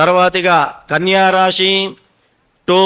తర్వాతిగా కన్యా రాశి టో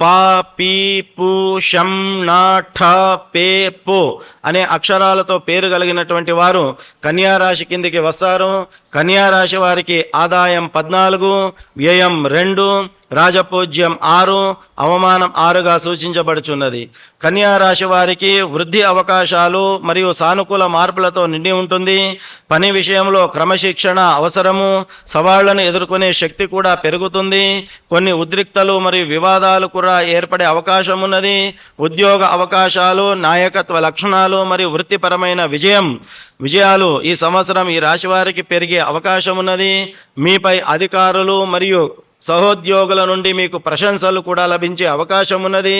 పా పీ పు షం నా ఠ పే పో అనే అక్షరాలతో పేరు కలిగినటువంటి వారు కన్యా రాశి కిందికి వస్తారు. కన్యా రాశి వారికి ఆదాయం పద్నాలుగు వ్యయం రెండు రాజపూజ్యం ఆరు అవమానం ఆరుగా సూచించబడుచున్నది. కన్యా రాశి వారికి వృద్ధి అవకాశాలు మరియు సానుకూల మార్పులతో నిండి ఉంటుంది. పని విషయంలో క్రమశిక్షణ అవసరము. సవాళ్ళను ఎదుర్కొనే శక్తి కూడా పెరుగుతుంది. కొన్ని ఉద్రిక్తలు మరియు వివాదాలు కూడా ఏర్పడే అవకాశం ఉన్నది ఉద్యోగ అవకాశాలు నాయకత్వ లక్షణాలు మరియు వృత్తిపరమైన విజయం. విజయాలు ఈ సంవత్సరం ఈ రాశి వారికి పెరిగే అవకాశం ఉన్నది మీపై అధికారులు మరియు సహోద్యోగుల నుండి మీకు ప్రశంసలు కూడా లభించే అవకాశం ఉన్నది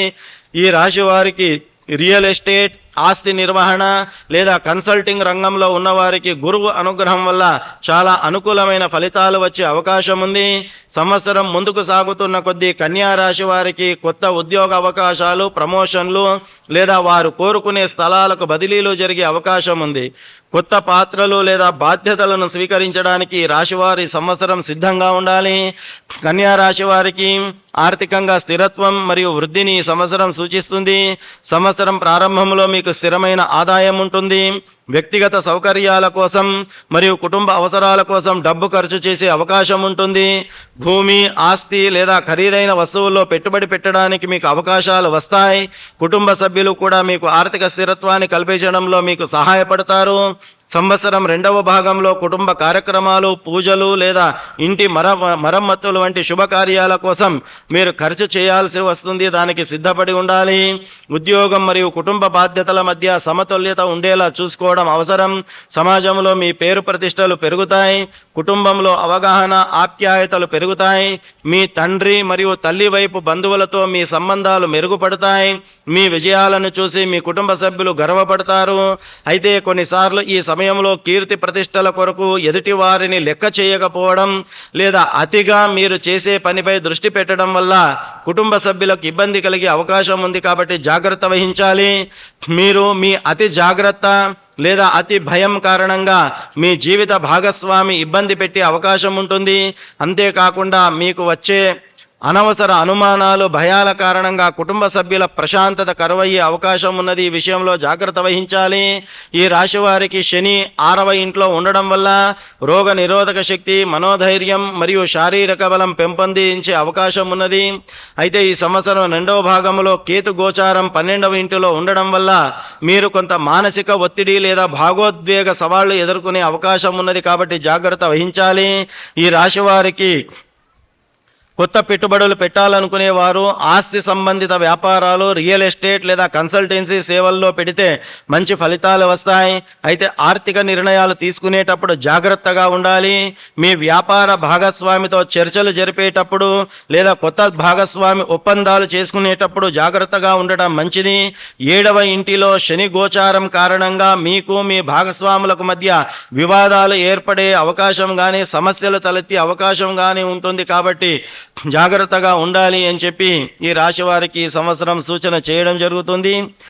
ఈ రాశి వారికి రియల్ ఎస్టేట్ ఆస్తి నిర్వహణ లేదా కన్సల్టింగ్ రంగంలో ఉన్నవారికి గురువు అనుగ్రహం వల్ల చాలా అనుకూలమైన ఫలితాలు వచ్చే అవకాశం ఉంది. సంవత్సరం ముందుకు సాగుతున్న కొద్దీ కన్యా రాశి వారికి కొత్త ఉద్యోగ అవకాశాలు ప్రమోషన్లు లేదా వారు కోరుకునే స్థలాలకు బదిలీలు జరిగే అవకాశం ఉంది. కొత్త పాత్రలు లేదా బాధ్యతలను స్వీకరించడానికి రాశివారి సంవత్సరం సిద్ధంగా ఉండాలి. కన్యా రాశి వారికి ఆర్థికంగా స్థిరత్వం మరియు వృద్ధిని సంవత్సరం సూచిస్తుంది. సంవత్సరం ప్రారంభంలో మీకు స్థిరమైన ఆదాయం ఉంటుంది. వ్యక్తిగత సౌకర్యాల కోసం మరియు కుటుంబ అవసరాల కోసం డబ్బు ఖర్చు చేసే అవకాశం ఉంటుంది. భూమి ఆస్తి లేదా ఖరీదైన వస్తువుల్లో పెట్టుబడి పెట్టడానికి మీకు అవకాశాలు వస్తాయి. కుటుంబ సభ్యులు కూడా మీకు ఆర్థిక స్థిరత్వాన్ని కల్పించడంలో మీకు సహాయపడతారు. సంవత్సరం రెండవ భాగంలో కుటుంబ కార్యక్రమాలు పూజలు లేదా ఇంటి మర మరమ్మతులు వంటి శుభకార్యాల కోసం మీరు ఖర్చు చేయాల్సి వస్తుంది. దానికి సిద్ధపడి ఉండాలి. ఉద్యోగం మరియు కుటుంబ బాధ్యతల మధ్య సమతుల్యత ఉండేలా చూసుకోవడం అవసరం. సమాజంలో మీ పేరు ప్రతిష్టలు పెరుగుతాయి. కుటుంబంలో అవగాహన ఆప్యాయతలు పెరుగుతాయి. మీ తండ్రి మరియు తల్లి వైపు బంధువులతో మీ సంబంధాలు మెరుగుపడతాయి. మీ విజయాలను చూసి మీ కుటుంబ సభ్యులు గర్వపడతారు. అయితే కొన్నిసార్లు ఈ సమయంలో కీర్తి ప్రతిష్టల కొరకు ఎదుటి వారిని లెక్క చేయకపోవడం లేదా అతిగా మీరు చేసే పనిపై దృష్టి పెట్టడం వల్ల కుటుంబ సభ్యులకు ఇబ్బంది కలిగే అవకాశం ఉంది కాబట్టి జాగ్రత్త వహించాలి. మీరు మీ అతి జాగ్రత్త లేదా అతి భయం కారణంగా మీ జీవిత భాగస్వామి ఇబ్బంది పెట్టే అవకాశం ఉంటుంది. అంతేకాకుండా మీకు వచ్చే అనవసర అనుమానాలు భయాల కారణంగా కుటుంబ సభ్యుల ప్రశాంతత కరువయ్యే అవకాశం ఉన్నది. ఈ విషయంలో జాగ్రత్త వహించాలి. ఈ రాశి వారికి శని ఆరవ ఇంట్లో ఉండడం వల్ల రోగ నిరోధక శక్తి మనోధైర్యం మరియు శారీరక బలం పెంపొందించే అవకాశం ఉన్నది. అయితే ఈ సంవత్సరం రెండవ భాగంలో కేతు గోచారం పన్నెండవ ఇంటిలో ఉండడం వల్ల మీరు కొంత మానసిక ఒత్తిడి లేదా భాగోద్వేగ సవాళ్ళు ఎదుర్కొనే అవకాశం ఉన్నది కాబట్టి జాగ్రత్త వహించాలి. ఈ రాశి వారికి కొత్త పెట్టుబడులు పెట్టాలనుకునేవారు ఆస్తి సంబంధిత వ్యాపారాలు రియల్ ఎస్టేట్ లేదా కన్సల్టెన్సీ సేవల్లో పెడితే మంచి ఫలితాలు వస్తాయి. అయితే ఆర్థిక నిర్ణయాలు తీసుకునేటప్పుడు జాగ్రత్తగా ఉండాలి. మీ వ్యాపార భాగస్వామితో చర్చలు జరిపేటప్పుడు లేదా కొత్త భాగస్వామి ఒప్పందాలు చేసుకునేటప్పుడు జాగ్రత్తగా ఉండటం మంచిది. ఏడవ ఇంటిలో శని గోచారం కారణంగా మీకు మీ భాగస్వాములకు మధ్య వివాదాలు ఏర్పడే అవకాశం కానీ సమస్యలు తలెత్తే అవకాశం కానీ ఉంటుంది కాబట్టి జాగ్రత్తగా ఉండాలి అని చెప్పి ఈ రాశి వారికి సంవత్సరం సూచన చేయడం జరుగుతుంది.